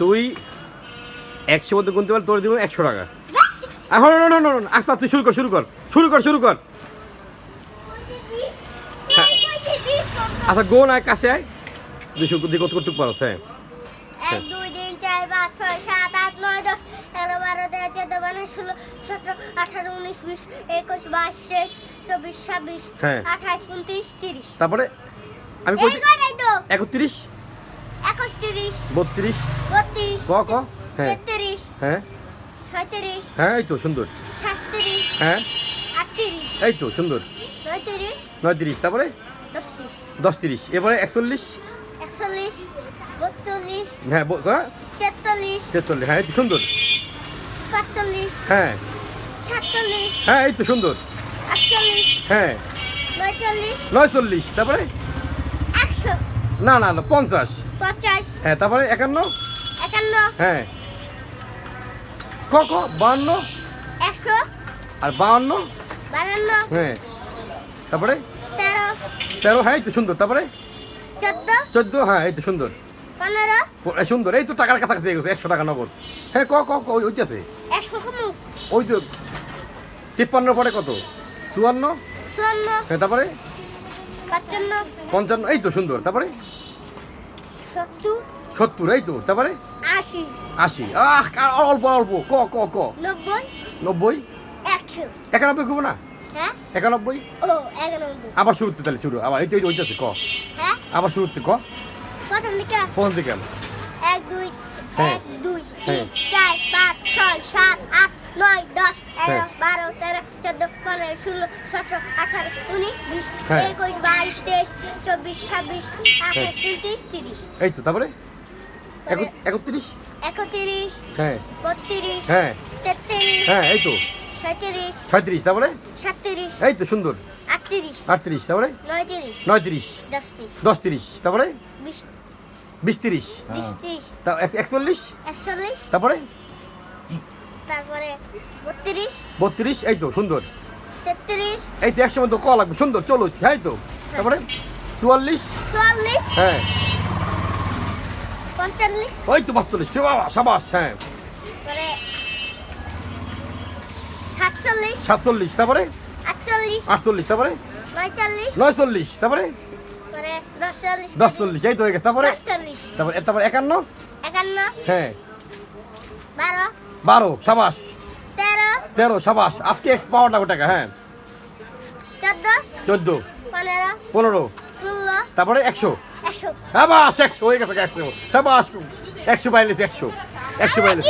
তুই একশো মধ্যে গুনতে পারলে তোর দিব একশো টাকা। এখন আস্তে তুই শুরু কর শুরু কর শুরু কর শুরু কর। হ্যাঁ। আচ্ছা গোন আয় কাছে আয়। দুশো দিয়ে কত করতে পারো হ্যাঁ। এক দুই তিন চার পাঁচ ছয় সাত আট নয় দশ এগারো বারো তেরো চোদ্দ পনেরো ষোলো সতেরো আঠারো উনিশ বিশ একুশ বাইশ শেষ চব্বিশ ছাব্বিশ হ্যাঁ। আঠাশ উনত্রিশ তিরিশ। তারপরে আমি একত্রিশ। বত্রিশ। ক ক? হ্যাঁ। হ্যাঁ। হ্যাঁ এই তো সুন্দর। হ্যাঁ। এই তো সুন্দর। নয়ত্রিশ নয়ত্রিশ তারপরে? দশ তিরিশ এবারে একচল্লিশ? হ্যাঁ ব- হ্যাঁ হ্যাঁ এই তো সুন্দর। হ্যাঁ। হ্যাঁ এই তো সুন্দর। হ্যাঁ। নয়চল্লিশ তারপরে? একশো না না না পঞ্চাশ। পঞ্চাশ। হ্যাঁ তারপরে একান্ন? একান্ন। হ্যাঁ। ক ক বাহান্ন? একশো। আর বাহান্ন? বাহান্ন। হ্যাঁ। তারপরে? তেরো। তেরো হ্যাঁ এই তো সুন্দর। তারপরে? চোদ্দ। চোদ্দ হ্যাঁ এই তো সুন্দর। পনেরো। সুন্দর এই তো টাকার কাছাকাছি হয়ে গেছে একশো টাকা নগদ। হ্যাঁ ক ক ক ওই কমু ওই তো তিপ্পান্ন পরে কত? চুয়ান্ন? চুয়ান্ন। হ্যাঁ তারপরে? পঞ্চান্ন। পঞ্চান্ন এই তো সুন্দর। তারপরে? সত্তর। সত্তর এই তো। তারপরে? আশি। আশি। আহ অল্প অল্প। ক ক ক? নব্বই। নব্বই? একশো। একানব্বই খুব না? হ্যাঁ? একানব্বই? আবার শুরুতে তাহলে শুরু। আবার এইটা ওইটাছে ক? হ্যাঁ? আবার শুরুতে ক? প্রথম দিকে পৌঁছ দিকে এক দুই হ্যাঁ। এক দুই। তিন চার পাঁচ ছয় সাত আট নয় দশ এগারো। বারো তেরো চোদ্দ পনেরো ষোলো সতেরো আঠারো উনিশ বিশ হ্যাঁ। একুশ বাইশ তেইশ চব্বিশ ছাব্বিশ আঠাশ উনত্রিশ তিরিশ। এই তো তারপরে? একত- একত্রিশ? একত্রিশ হ্যাঁ। বত্রিশ হ্যাঁ। তেত্রিশ হ্যাঁ এই তো। ছয়ত্রিশ ছয়ত্রিশ তারপরে? সাতত্রিশ এই তো সুন্দর। আটত্রিশ আটত্রিশ তারপরে? নয়ত্রিশ নয়ত্রিশ। দশ তিরিশ তারপরে? বিশ বিশ তিরিশ। একচল্লিশ? একচল্লিশ তারপরে? তারপরে বত্রিশ। বত্রিশ এই তো সুন্দর। তেত্রিশ। এই তো একশো মতো ক লাগবে সুন্দর চলো হ্যাঁ তো। তারপরে চুয়াল্লিশ। চুয়াল্লিশ। হ্যাঁ। পঞ্চাল্লিশ। ওই তো পাঁচচল্লিশ বাবা সাবাস হ্যাঁ। তারপরে সাতচল্লিশ। সাতচল্লিশ তারপরে? আটচল্লিশ। আটচল্লিশ তারপরে? নয়চল্লিশ। নয়চল্লিশ তারপরে? তারপরে দশচল্লিশ। দশচল্লিশ এই তো হয়ে গেছে তারপরে? দশচল্লিশ। তারপরে তারপরে একান্ন? একান্ন। হ্যাঁ। বারো। বারো সাবাস তেরো সাবাস আজকে এক্স পাওয়ার লাগবে টাকা হ্যাঁ চোদ্দ পনেরো তারপরে একশো একশো সাবাস একশো হয়ে গেছে একশো সাবাস একশো পাইলেছি একশো একশো আমি